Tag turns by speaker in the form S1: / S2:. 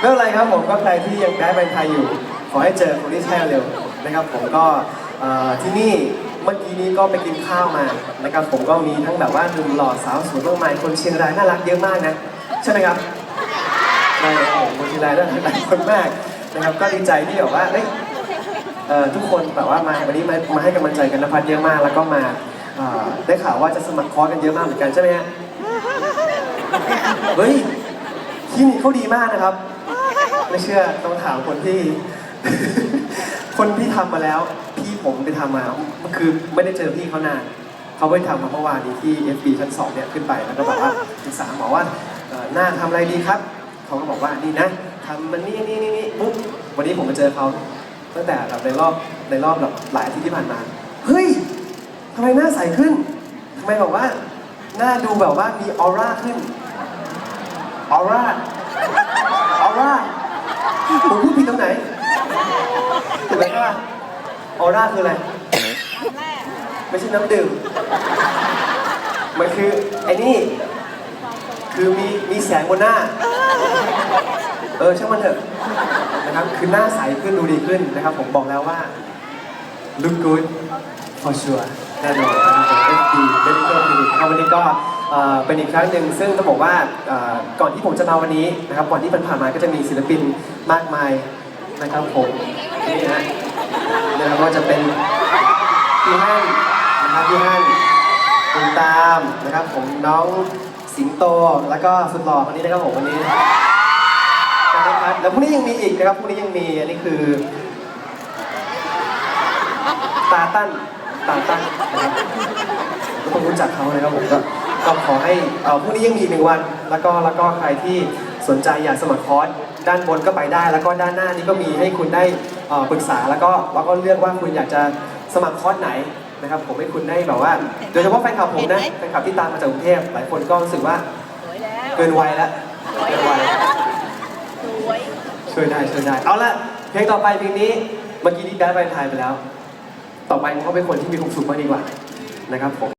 S1: ไม่เป็นไรครับผมก็ใครที่ยังได้ไปไทยอยู่ ขอให้เจอคนที่ใช่เร็วนะครับ ผมก็เอ่อที่นี่เมื่อกี้นี้ก็ไปกินข้าวมานะครับผมก็มีทั้งแบบว่าหนุ่มหล่อสาวสวยมากมายคนเชียงรายน่ารักเยอะมากนะใช่ไหมครับใช่ครับผมคนเชียงรายน่ารักหลายคนมากนะครับก็ดีใจที่แบบว่าเอ้ยเอ่อทุกคนแบบว่ามาวันนี้มามาให้กำลังใจกันนภัสเยอะมากแล้วก็มาเอ่อได้ข่าวว่าจะสมัครคอร์สกันเยอะมากเหมือนกันใช่ไหมฮะเฮ้ยคลินิกเขาดีมากนะครับ ไม่เชื่อต้องถามคนที่ คนที่ทำมาแล้ว พี่ผมไปทำมาคือไม่ได้เจอพี่เขานาน เขาไปทำมาเมื่อวานนี้ที่ FB ชั้นสองเนี่ยขึ้นไปแล้วก็บอกว่าปรึกษาหมอว่าเอ่อหน้าทำอะไรดีครับ เขาก็บอกว่านี่นะทำมันนี่นี่นี่นี่ปุ๊บวันนี้ผมไปเจอเขาตั้งแต่แบบในรอบในรอบแบบหลายอาทิตย์ที่ผ่านมาเฮ้ยทำไมหน้าใสขึ้นทำไมบอกว่า หน้าดูแบบว่ามีออร่าขึ้นออร่า ผมพูดผิดตรงไหนถูกไหมว่าออร่าคืออะไร ไม่ใช่น้ำดื่ม มันคือ ไอ้นี่ คือมีมีแสงบนหน้า เออช่างมันเถอะนะครับ คือหน้าใสขึ้นดูดีขึ้นนะครับ ผมบอกแล้วว่า look good for sure แน่นอนนะครับผม FD Medical Clinic ครับวันนี้ก็ เอ่อเป็นอีกครั้งหนึ่งซึ่งต้องบอกว่าเอ่อก่อนที่ผมจะมาวันนี้นะครับก่อนที่ผ่านมาก็จะมีศิลปินมากมายนะครับผมนี่ฮะนะครับก็จะเป็นพี่ฮั่นนะครับพี่ฮั่นคุณตามนะครับผมน้องสิงโตแล้วก็สุดหล่อคนนี้นะครับผมวันนี้นะครับแล้วพรุ่งนี้ยังมีอีกนะครับพรุ่งนี้ยังมีอันนี้คือตาตั้นตาตั้นนะครับทุกคนรู้จักเขานะครับผมก็ ก็ขอให้เอ่อพรุ่งนี้ยังมีอีกหนึ่งวัน แล้วก็แล้วก็ใครที่สนใจอยากสมัครคอร์สด้านบนก็ไปได้ แล้วก็ด้านหน้านี้ก็มีให้คุณได้เอ่อปรึกษาแล้วก็แล้วก็เลือกว่าคุณอยากจะสมัครคอร์สไหนนะครับผมให้คุณได้แบบว่า โดยเฉพาะแฟนคลับผมนะแฟนคลับที่ตามมาจากกรุงเทพหลายคนก็รู้สึกว่า
S2: สวยแล้ว
S1: เกินวัยแล้ว
S2: สวย
S1: เกิน
S2: แล้
S1: วัย
S2: วสวย
S1: ช่วยได้ช่วยได้เอาละเพลงต่อไปเพลงนี้เมื่อกี้ที่ได้ไปทายไปแล้ว ต่อไปผมก็เป็นคนที่มีความสุขมากดีกว่านะครับผม